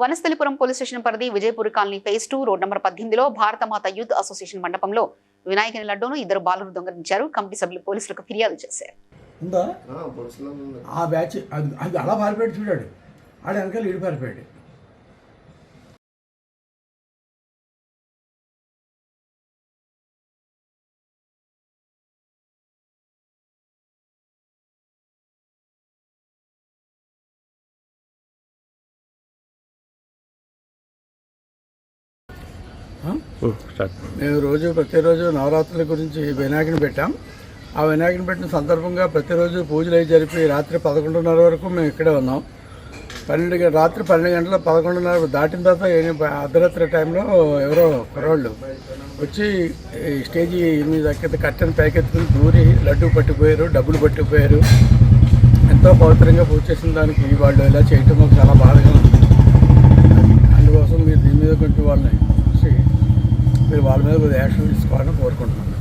Vanasthalipuram police station పరిధి Vijayapur colony phase two road number పద్దెనిమిదిలో Bharatamata youth association మండపంలో వినాయకుని లడ్డూను ఇద్దరు బాలురు దొంగలించారు. కమిటీ సభ్యులు పోలీసులకు ఫిర్యాదు చేశారు. ఉందా? ఆ, బ్యాచ్ అది అలా పారిపోయాడు చూడాడు. ఆడ వెనకాల ఇడి పారిపోయాడు. మేము రోజు ప్రతిరోజు నవరాత్రుల గురించి వినాయకుని పెట్టాం. ఆ వినాయకుని పెట్టిన సందర్భంగా ప్రతిరోజు పూజలు అవి జరిపి రాత్రి పదకొండున్నర వరకు మేము ఇక్కడే ఉన్నాం. పన్నెండు గంట రాత్రి పన్నెండు గంటల పదకొండున్నర దాటిన తర్వాత ఏ- అర్ధరాత్రి టైంలో ఎవరో కుర్రోళ్ళు వచ్చి ఈ స్టేజీ మీద కింద కట్టెను పైకెత్తుకుని దూరి లడ్డు పట్టిపోయారు డబ్బులు పట్టిపోయారు ఎంతో పవిత్రంగా పూజ చేసిన దానికి వాళ్ళు ఇలా చేయటం మాకు చాలా బాధగా ఉంది. అందుకోసం మీరు దీని మీద కొంచెం వాళ్ళని మీరు వాళ్ళ మీద కొద్దిగా యాక్షన్ తీసుకోవాలని కోరుకుంటున్నాను.